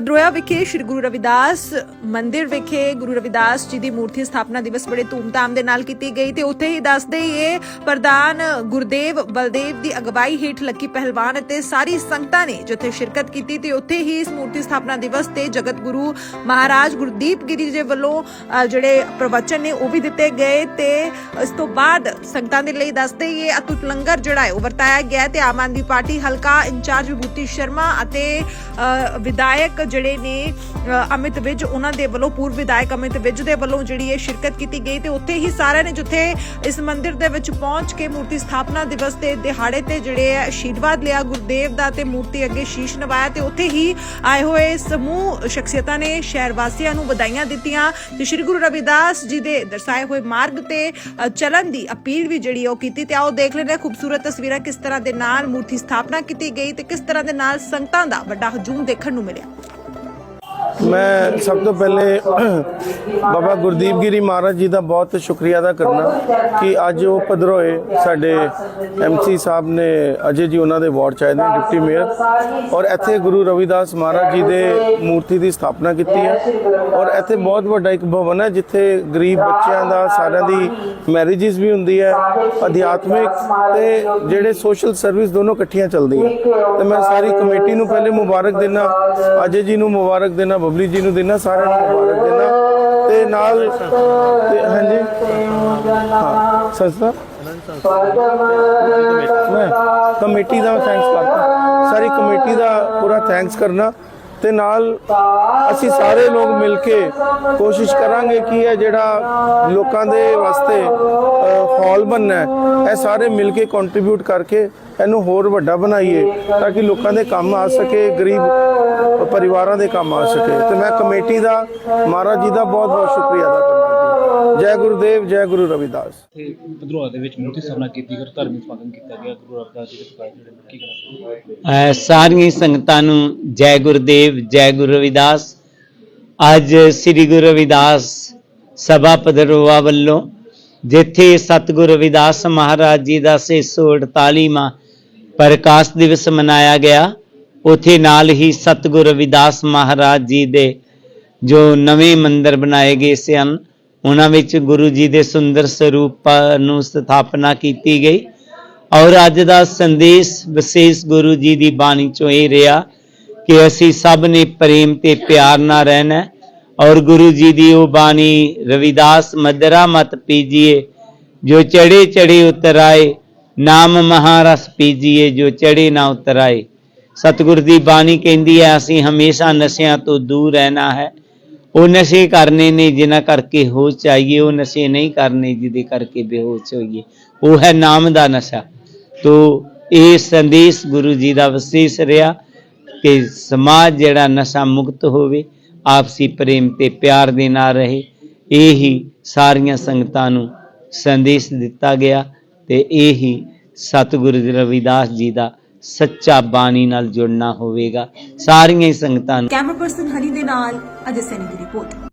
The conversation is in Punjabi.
ਦਰੋਇਆ ਵਿਖੇ ਸ੍ਰੀ ਗੁਰੂ ਰਵਿਦਾਸ ਮੰਦਿਰ ਵਿਖੇ ਗੁਰੂ ਰਵਿਦਾਸ ਜੀ ਦੀ ਮੂਰਤੀ ਸਥਾਪਨਾ ਦਿਵਸ ਬੜੇ ਧੂਮਧਾਮ ਦੇ ਨਾਲ ਕੀਤੀ ਗਈ ਤੇ ਉੱਥੇ ਹੀ ਦੱਸਦੇ ਹੀ ਇਹ ਪ੍ਰਧਾਨ ਗੁਰਦੇਵ ਬਲਦੇਵ ਦੀ ਅਗਵਾਈ ਹੇਠ ਲੱਕੀ ਪਹਿਲਵਾਨ ਅਤੇ ਸਾਰੀ ਸੰਗਤਾਂ ਨੇ ਜਿੱਥੇ ਸ਼ਿਰਕਤ ਕੀਤੀ ਤੇ ਉੱਥੇ ਹੀ ਇਸ ਮੂਰਤੀ ਸਥਾਪਨਾ ਦਿਵਸ ਤੇ ਜਗਤ ਗੁਰੂ ਮਹਾਰਾਜ ਗੁਰਦੀਪ ਗਿਰੀ ਜੀ ਵੱਲੋਂ ਜਿਹੜੇ ਪ੍ਰਵਚਨ ਨੇ ਉਹ ਵੀ ਦਿੱਤੇ ਗਏ ਤੇ ਇਸ ਤੋਂ ਬਾਅਦ ਸੰਗਤਾਂ ਦੇ ਲਈ ਦੱਸਦੇ ਹੀ ਇਹ ਅਤੁੱਟ ਲੰਗਰ ਜਿਹੜਾ ਹੈ ਉਹ ਵਰਤਾਇਆ ਗਿਆ ਹੈ ਤੇ ਆਮ ਆਦਮੀ ਪਾਰਟੀ ਹਲਕਾ ਇੰਚਾਰਜ ਵਿਭੂਤੀ ਸ਼ਰਮਾ ਅਤੇ ਵਿਧਾਇਕ ਜਿਹੜੇ ਨੇ ਅਮਿਤ ਵਿਜ, ਉਹਨਾਂ ਦੇ ਵੱਲੋਂ ਪੂਰਵ ਵਿਧਾਇਕ ਅਮਿਤ ਵਿਜ ਦੇ ਵੱਲੋਂ ਜਿਹੜੀ ਇਹ ਸ਼ਿਰਕਤ ਕੀਤੀ ਗਈ ਤੇ ਉੱਥੇ ਹੀ ਸਾਰਿਆਂ ਨੇ ਜਿੱਥੇ ਇਸ ਮੰਦਿਰ ਦੇ ਵਿੱਚ ਪਹੁੰਚ ਕੇ ਮੂਰਤੀ ਸਥਾਪਨਾ ਦਿਵਸ ਦੇ ਦਿਹਾੜੇ ਤੇ ਜਿਹੜੇ ਆਸ਼ੀਰਵਾਦ ਲਿਆ ਗੁਰਦੇਵ ਦਾ ਤੇ ਮੂਰਤੀ ਅੱਗੇ ਸ਼ੀਸ਼ ਨਵਾਇਆ ਤੇ ਉੱਥੇ ਹੀ ਆਏ ਹੋਏ ਸਮੂਹ ਸ਼ਖਸੀਅਤਾਂ ਨੇ ਸ਼ਹਿਰ ਵਾਸੀਆਂ ਨੂੰ ਵਧਾਈਆਂ ਦਿੱਤੀਆਂ ਤੇ ਸ੍ਰੀ ਗੁਰੂ ਰਵਿਦਾਸ ਜੀ ਦੇ ਦਰਸਾਏ ਹੋਏ ਮਾਰਗ ਤੇ ਚਲਣ ਦੀ ਅਪੀਲ ਵੀ ਜਿਹੜੀ ਉਹ ਕੀਤੀ ਤੇ ਆਓ ਦੇਖ ਲੈਂਦੇ ਖੂਬਸੂਰਤ ਤਸਵੀਰਾਂ ਕਿਸ ਤਰ੍ਹਾਂ ਦੇ ਨਾਲ ਮੂਰਤੀ ਸਥਾਪਨਾ ਕੀਤੀ ਗਈ ਤੇ ਕਿਸ ਤਰ੍ਹਾਂ ਦੇ ਨਾਲ ਸੰਗਤਾਂ ਦਾ ਵੱਡਾ ਹਜੂਮ ਦੇਖਣ ਨੂੰ ਮਿਲਿਆ। ਮੈਂ ਸਭ ਤੋਂ ਪਹਿਲੇ ਬਾਬਾ ਗੁਰਦੀਪ ਗਿਰੀ ਮਹਾਰਾਜ ਜੀ ਦਾ ਬਹੁਤ ਸ਼ੁਕਰੀਆ ਅਦਾ ਕਰਨਾ ਕਿ ਅੱਜ ਉਹ ਪਧਰੋਏ ਸਾਡੇ ਐਮਸੀ ਸਾਹਿਬ ਨੇ, ਅਜੇ ਜੀ ਉਹਨਾਂ ਦੇ ਵਾਰਡ ਚ ਆਏ ਨੇ, ਡਿਪਟੀ ਮੇਅਰ। ਔਰ ਇੱਥੇ ਗੁਰੂ ਰਵਿਦਾਸ ਮਹਾਰਾਜ ਜੀ ਦੇ ਮੂਰਤੀ ਦੀ ਸਥਾਪਨਾ ਕੀਤੀ ਹੈ। ਔਰ ਇੱਥੇ ਬਹੁਤ ਵੱਡਾ ਇੱਕ ਭਵਨ ਹੈ ਜਿੱਥੇ ਗਰੀਬ ਬੱਚਿਆਂ ਦਾ, ਸਾਰਿਆਂ ਦੀ ਮੈਰਿਜਸ ਵੀ ਹੁੰਦੀ ਹੈ, ਅਧਿਆਤਮਿਕ ਤੇ ਜਿਹੜੇ ਸੋਸ਼ਲ ਸਰਵਿਸ ਦੋਨੋਂ ਇਕੱਠੀਆਂ ਚੱਲਦੀਆਂ। ਤੇ ਮੈਂ ਸਾਰੀ ਕਮੇਟੀ ਨੂੰ ਪਹਿਲੇ ਮੁਬਾਰਕ ਦੇਣਾ ਅਜੇ ਜੀ ਨੂੰ ਮੁਬਾਰਕ ਦੇਣਾ ਬਬਲੀ ਜੀ ਨੂੰ ਦੇਣਾ ਸਾਰਿਆਂ ਨੂੰ ਮੁਬਾਰਕ ਦੇਣਾ ਤੇ ਨਾਲ ਤੇ ਹਾਂਜੀ। ਹਾਂ, ਸੰਸਥਾ। ਮੈਂ ਕਮੇਟੀ ਦਾ ਥੈਂਕਸ ਕਰਦਾ। ਸਾਰੀ ਕਮੇਟੀ ਦਾ ਪੂਰਾ ਥੈਂਕਸ ਕਰਨਾ। ਤੇ ਨਾਲ ਅਸੀਂ ਸਾਰੇ ਲੋਕ ਮਿਲ ਕੇ ਕੋਸ਼ਿਸ਼ ਕਰਾਂਗੇ ਕਿ ਇਹ ਜਿਹੜਾ ਲੋਕਾਂ ਦੇ ਵਾਸਤੇ ਹਾਲ ਬਣਨਾ ਹੈ, ਇਹ ਸਾਰੇ ਮਿਲ ਕੇ ਕੰਟਰੀਬਿਊਟ ਕਰਕੇ ਇਹਨੂੰ ਹੋਰ ਵੱਡਾ ਬਣਾਈਏ ਤਾਂ ਕਿ ਲੋਕਾਂ ਦੇ ਕੰਮ ਆ ਸਕੇ, ਗਰੀਬ ਪਰਿਵਾਰਾਂ ਦੇ ਕੰਮ ਆ ਸਕੇ। ਤੇ ਮੈਂ ਕਮੇਟੀ ਦਾ, ਮਹਾਰਾਜ ਜੀ ਦਾ ਬਹੁਤ ਬਹੁਤ ਸ਼ੁਕਰੀਆ ਅਦਾ ਕਰਦਾ। ਜੀ ਜੈ ਗੁਰਦੇਵ ਜੈ ਗੁਰੂ ਰਵਿਦਾਸ। ਤੇ ਭਦਰੋਆ ਦੇ ਵਿੱਚ ਮੂਰਤੀ ਸਥਾਪਨਾ ਕੀਤੀ ਗਈ ਧਾਰਮਿਕ ਸਮਾਗਮ ਕੀਤਾ ਗਿਆ। ਗੁਰੂ ਰਵਿਦਾਸ ਜੀ ਦੇ ਪ੍ਰਕਾਸ਼ ਜਿਹੜੇ ਨੂੰ ਕੀ ਕਰਾਂ ਅਹ ਸਾਰੀਆਂ ਸੰਗਤਾਂ ਨੂੰ ਜੈ ਗੁਰਦੇਵ ਜੈ ਗੁਰੂ ਰਵਿਦਾਸ। ਅੱਜ ਸ੍ਰੀ ਗੁਰੂ ਰਵਿਦਾਸ ਸਭਾ ਪਦਰੋਆ ਵੱਲੋਂ ਜਿੱਥੇ ਸਤਿਗੁਰੂ ਰਵਿਦਾਸ ਮਹਾਰਾਜ ਜੀ ਦਾ 648ਵਾਂ ਪ੍ਰਕਾਸ਼ ਦਿਵਸ ਮਨਾਇਆ ਗਿਆ ਉਥੇ ਨਾਲ ਹੀ ਸਤਿਗੁਰੂ ਰਵਿਦਾਸ ਮਹਾਰਾਜ ਜੀ ਦੇ ਜੋ ਨਵੇਂ ਮੰਦਿਰ ਬਣਾਏ ਗਏ ਸਨ ਉਹਨਾਂ ਵਿੱਚ ਗੁਰੂ ਜੀ ਦੇ ਸੁੰਦਰ ਸਰੂਪ ਨੂੰ ਸਥਾਪਨਾ ਕੀਤੀ ਗਈ। ਔਰ ਅੱਜ ਦਾ ਸੰਦੇਸ਼ ਵਿਸ਼ੇਸ਼ ਗੁਰੂ ਜੀ ਦੀ ਬਾਣੀ ਚੋਂ ਇਹ ਰਿਹਾ ਕਿ ਅਸੀਂ ਸਭ ਨੇ ਪ੍ਰੇਮ ਤੇ ਪਿਆਰ ਨਾਲ ਰਹਿਣਾ ਔਰ ਗੁਰੂ ਜੀ ਦੀ ਉਹ ਬਾਣੀ, ਰਵਿਦਾਸ, ਮਦਰਾ ਮਤ ਪੀਜੀਏ, ਜੋ ਚੜੇ ਚੜੇ ਉਤਰਾਏ, ਨਾਮ ਮਹਾਰਸ ਪੀਜੀਏ, ਜੋ ਚੜੇ ਨਾ ਉਤਰਾਏ। ਸਤਿਗੁਰ ਦੀ ਬਾਣੀ ਕਹਿੰਦੀ ਹੈ, ਅਸੀਂ ਹਮੇਸ਼ਾ ਨਸ਼ਿਆਂ ਤੋਂ ਦੂਰ ਰਹਿਣਾ ਹੈ। ਉਹ ਨਸ਼ੇ ਕਰਨੇ ਨੇ, ਜਿਨ੍ਹਾਂ ਕਰਕੇ ਹੋਸ਼ ਚਾਹੀਏ ਉਹ ਨਸ਼ੇ ਨਹੀਂ ਕਰਨੇ, ਜਿਹਦੇ ਕਰਕੇ ਬੇਹੋਸ਼ ਹੋਈਏ। ਉਹ ਹੈ ਨਾਮ ਦਾ ਨਸ਼ਾ। ਤੋ ਇਹ ਸੰਦੇਸ਼ ਗੁਰੂ ਜੀ ਦਾ ਵਿਸ਼ੇਸ਼ ਰਿਹਾ ਕਿ ਸਮਾਜ ਜਿਹੜਾ ਨਸ਼ਾ ਮੁਕਤ ਹੋਵੇ, ਆਪਸੀ ਪ੍ਰੇਮ ਤੇ ਪਿਆਰ ਦੇ ਨਾਲ ਰਹੇ। ਇਹ ਹੀ ਸਾਰੀਆਂ ਸੰਗਤਾਂ ਨੂੰ ਸੰਦੇਸ਼ ਦਿੱਤਾ ਗਿਆ ਤੇ ਇਹ ਹੀ ਸਤਿਗੁਰੂ ਰਵਿਦਾਸ ਜੀ ਦਾ ਸੱਚਾ ਬਾਣੀ ਨਾਲ ਜੁੜਨਾ ਹੋਵੇਗਾ। ਸਾਰੀਆਂ ਹੀ ਸੰਗਤਾਂ ਨੂੰ ਕੈਮਰਾ ਪਰਸਨ ਹਰੀ ਦੇ ਨਾਲ, ਅਜੇ ਸੈਨੀ ਦੀ ਰਿਪੋਰਟ